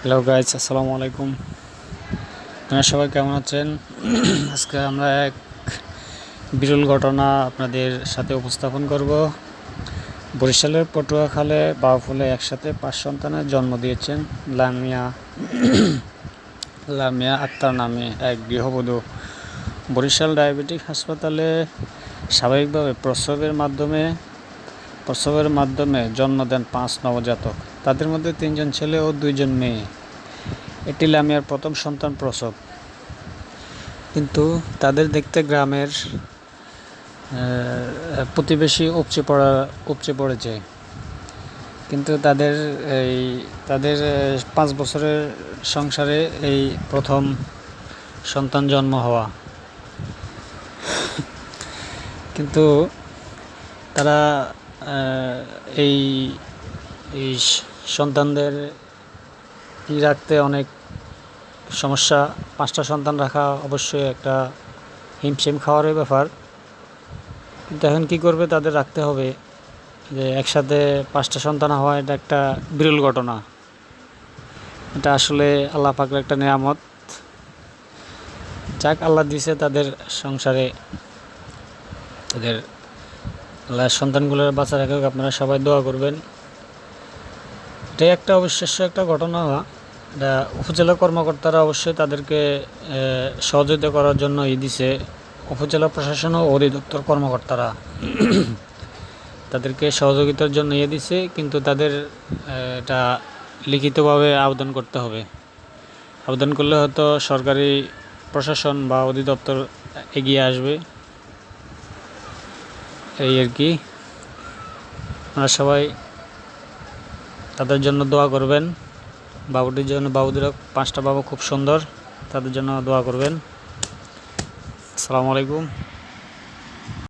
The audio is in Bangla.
হ্যালো গাইজ আসসালামু আলাইকুম আপনারা সবাই কেমন আছেন? আজকে আমরা এক বিরল ঘটনা আপনাদের সাথে উপস্থাপন করব। বরিশালের পটুয়াখালে বাউফুলে একসাথে পাঁচ সন্তানের জন্ম দিয়েছেন লামিয়া। লামিয়া আক্তার নামে এক গৃহবধূ। বরিশাল ডায়াবেটিক হাসপাতালে স্বাভাবিকভাবে প্রসবের মাধ্যমে প্রসবের মাধ্যমে জন্ম দেন পাঁচ নবজাতক। তাদের মধ্যে তিনজন ছেলে ও দুইজন মেয়ে। এটি লামিয়ার প্রথম সন্তান প্রসব। কিন্তু তাদের দেখতে গ্রামের প্রতিবেশী উপচে পড়া, উপচে পড়েছে। কিন্তু তাদের এই, তাদের পাঁচ বছরের সংসারে এই প্রথম সন্তান জন্ম হওয়া। কিন্তু তারা এই এই সন্তানদের ই রাখতে অনেক সমস্যা? পাঁচটা সন্তান রাখা অবশ্যই একটা হিমশিম খাওয়ারই ব্যাপার। কিন্তু এখন কী করবে তাদের রাখতে হবে যে একসাথে পাঁচটা সন্তান হওয়া এটা একটা বিরল ঘটনা। এটা আসলে আল্লাহ পাকের একটা নেয়ামত। যাক, আল্লাহ দিছে তাদের সংসারে। তাদের আল্লাহ সন্তানগুলোর বাঁচা রাখে আপনারা সবাই দোয়া করবেন। এটাই একটা অবিশ্বাস্য একটা ঘটনা। এটা উপজেলা কর্মকর্তারা অবশ্যই তাদেরকে সহযোগিতা করার জন্য ই দিছে। উপজেলা প্রশাসন ও অধিদপ্তর কর্মকর্তারা তাদেরকে সহযোগিতার জন্য ইয়ে দিছে, কিন্তু তাদের এটা লিখিতভাবে আবেদন করতে হবে। আবেদন করলে হয়তো সরকারি প্রশাসন বা অধিদপ্তর এগিয়ে আসবে। এই আর কি। আপনারা সবাই তাদের জন্য দোয়া করবেন। বাবুটির জন্য, বাবুদের পাঁচটা বাবু খুব সুন্দর, তাদের জন্য দোয়া করবেন। আসসালামু আলাইকুম।